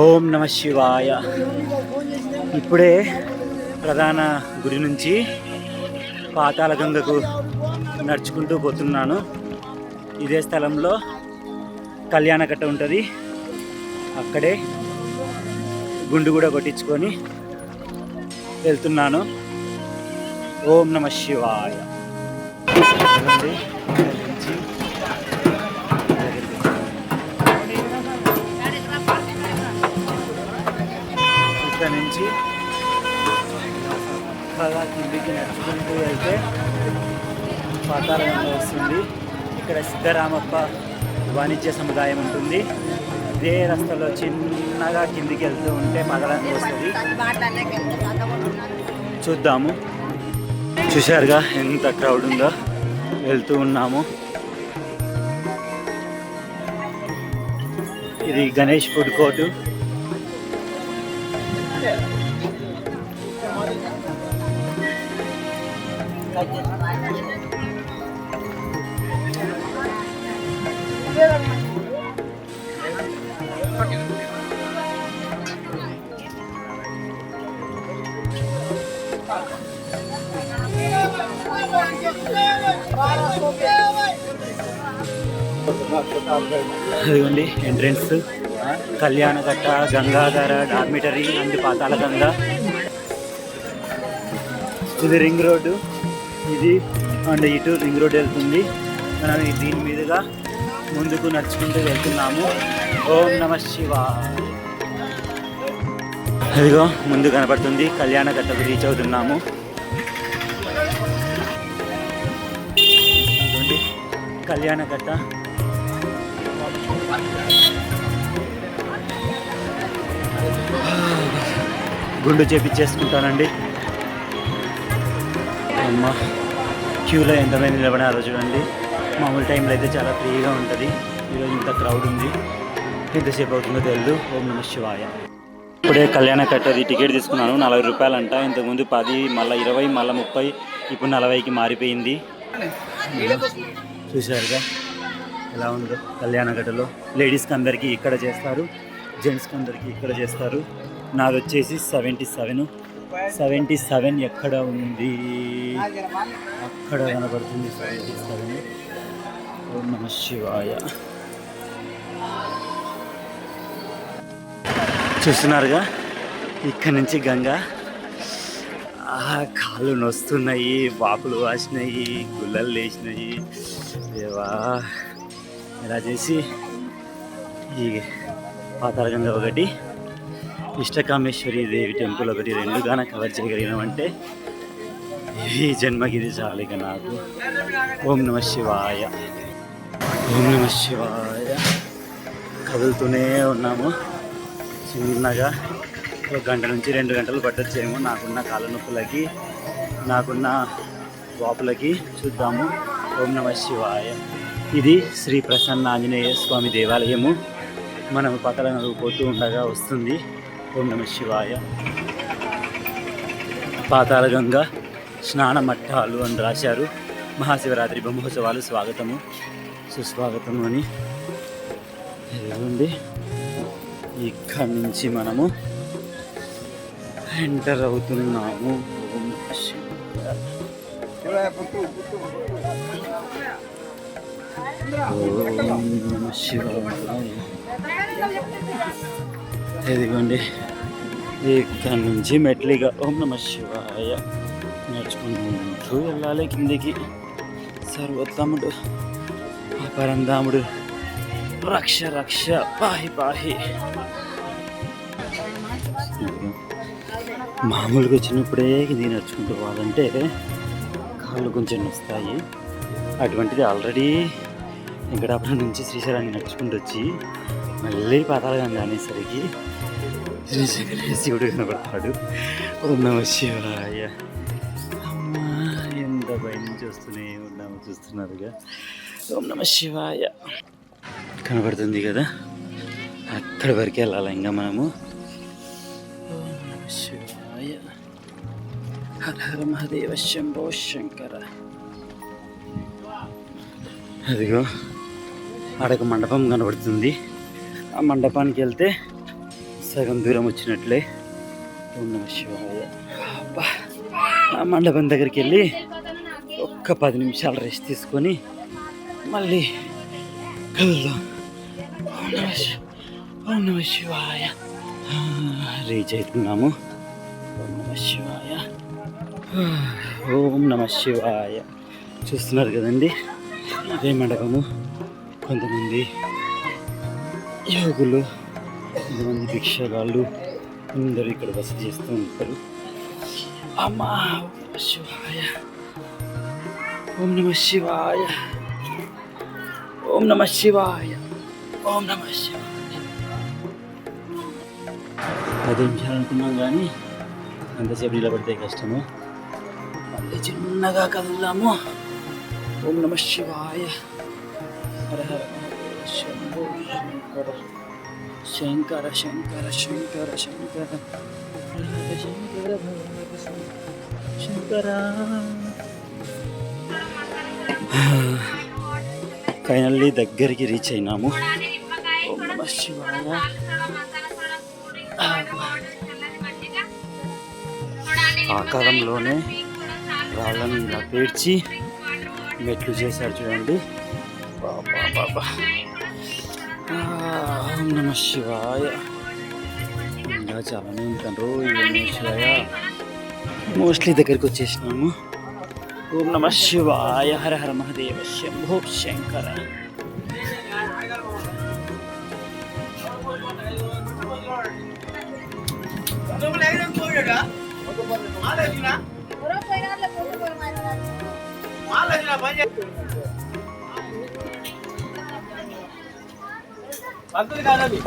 ఓం నమ శివాయ. ఇప్పుడే ప్రధాన గుడి నుంచి పాతాళ గంగకు నడుచుకుంటూ పోతున్నాను. ఇదే స్థలంలో కళ్యాణకట్ట ఉంటుంది. అక్కడే గుండు కూడా కొట్టించుకొని వెళ్తున్నాను. ఓం నమ శివాయ. బాగా కిందికి నడుచుకుంటూ వెళ్తే పాతాళంగా వస్తుంది. ఇక్కడ సిద్ధరామప్ప వాణిజ్య సముదాయం ఉంటుంది. ఇదే రస్తలో చిన్నగా కిందికి వెళ్తూ ఉంటే పగలంగా వస్తుంది. చూద్దాము. చూశారుగా ఎంత క్రౌడ్ ఉందో. వెళ్తూ ఉన్నాము. ఇది గణేష్ ఫుడ్ కోర్టు. ఇదిగోండి entrance. Kalyanakatta Gangadhara dormitory and Patala Ganga. ఇది రింగ్ రోడ్డు. ఇది అండ్ ఇటు రింగ్ రోడ్ వెళ్తుంది. మనం దీని మీదుగా ముందుకు నడుచుకుంటూ వెళ్తున్నాము. ఓం నమ శివ అదిగో ముందు కనపడుతుంది కళ్యాణకట్టకు రీచ్ అవుతున్నాము. కళ్యాణ గట్ట గుండు చేపించేసుకుంటానండి అమ్మ. క్యూలో ఎంతమంది నిలబడారో చూడండి మామూలు టైంలో అయితే చాలా ఫ్రీగా ఉంటుంది. ఈరోజు ఇంత క్రౌడ్ ఉంది. ఎంతసేపు అవుతుందో తెలియదు ఓం నమ శివాయ. ఇప్పుడే కళ్యాణ కట్టది టికెట్ తీసుకున్నాను. నలభై రూపాయలు అంట ఇంతకుముందు పది మళ్ళీ ఇరవై మళ్ళీ ముప్పై. ఇప్పుడు నలభైకి మారిపోయింది. చూసారుగా ఎలా ఉందో కళ్యాణ గట్టలో లేడీస్కి అందరికీ ఇక్కడ చేస్తారు. జెంట్స్కి అందరికీ ఇక్కడ చేస్తారు. నాది వచ్చేసి సెవెంటీ సెవెన్. సెవెంటీ సెవెన్ ఎక్కడ ఉంది? అక్కడ కనబడుతుంది సెవెంటీ సెవెన్. ఓం నమ శివాయ. చూస్తున్నారుగా? ఇక్కడ నుంచి గంగా. ఆ కాళ్ళు నొస్తున్నాయి వాపులు వాసినాయి గుల్లలు లేచినాయి. దేవా ఇలా చేసి ఈ పాతాళగంగా ఒకటి ఇష్టకామేశ్వరి దేవి టెంపుల్ ఒకటి రెండు గాన కవర్ చేయగలిగినామంటే ఈ జన్మగిరి చాలు ఇక నాకు. ఓం నమ శివాయ. ఓం నమ శివాయ. కదులుతూనే ఉన్నాము. చిన్నగా ఒక గంట నుంచి రెండు గంటలు పట్టొచ్చేమో నాకున్న కాళ్ళ నొప్పులకి నాకున్న వాపులకి చూద్దాము. ఓం నమ శివాయ. ఇది శ్రీ ప్రసన్న ఆంజనేయ స్వామి దేవాలయము. మనం పక్కన పోతూ ఉండగా వస్తుంది. ఓం నమ శివాయ పాతాళగంగ స్నాన మట్టాలు అని రాశారు. మహాశివరాత్రి బ్రహ్మోత్సవాలు స్వాగతము. సుస్వాగతము అని ఇదిగోండి ఇక్కడ నుంచి మనము ఎంటర్ అవుతున్నాము. ఇదిగోండి ఇక్కడ నుంచి మెట్లిగా ఓం నమ శివాయ. నడుచుకుంటూ వెళ్ళాలి కిందికి. సర్వోత్తముడు పరంధాముడు రక్ష రక్ష పాహి పాహి. మామూలుగా వచ్చినప్పుడే కిందికి నడుచుకుంటూ పోవాలంటే కాళ్ళు కొంచెం వస్తాయి అటువంటిది ఆల్రెడీ వెంకటాపురం నుంచి శ్రీశైలాన్ని నడుచుకుంటూ వచ్చి మళ్ళీ పాతాళగంగా అనేసరికి శివుడు కనబడతాడు ఓం నమ శివాయ. అమ్మా ఎంత భయం నుంచి వస్తూనే ఉన్నాము చూస్తున్నారుగా. ఓం నమ శివాయ. కనబడుతుంది కదా? అక్కడి వరకు వెళ్ళాలి ఇంకా మనము. ఓం నమ శివాయ. హర హర మహాదేవ శంభో శంకర. అదిగో అడగ మండపం కనబడుతుంది. ఆ మండపానికి వెళ్తే సగం దూరం వచ్చినట్లే. ఓం శివాయ. అబ్బా. ఆ మండపం దగ్గరికి వెళ్ళి ఒక్క పది నిమిషాలు రెస్ట్ తీసుకొని మళ్ళీ కలుద్దాం. ఓం నమ నమ శివాయ. రీచ్ అవుతున్నాము. ఓం నమ శివాయ. ఓం నమ శివాయ. చూస్తున్నారు కదండి ఇదే మండపము. కొంతమంది యోగులు కొంతమంది భిక్షగాళ్ళు. అందరూ ఇక్కడ బస చేస్తూ ఉంటారు. అమ్మా శివాయ. ఓం నమ శివాయ. ఓం నమ శివాయ. ఓం నమ శివాయ. పది నిమిషాలు అనుకున్నాం కానీ అంతసేపు నిలబడితే కష్టము. మళ్ళీ చిన్నగా కదులుదాము. ఓం నమ శివాయ. హర హర మహాదేవ శంభో శంకర శంకర శంకర శంకర. శంకర శంకర. ఫైనల్లీ దగ్గరికి రీచ్ అయినాము. ఓం నమ శివాయ. ఆ కాలంలోనే రాళ్ళని ఇలా పేర్చి మెట్లు చేశారు చూడండి. బాబా బాబా ఓం నమ శివాయ ఇంకా చాలానే ఉంటారు ఓం శివాయ మోస్ట్లీ దగ్గరికి వచ్చేసినాము ఓం నమ శివాయ హర హర మహదేవ శంభో శంకర పంతులు కాదవి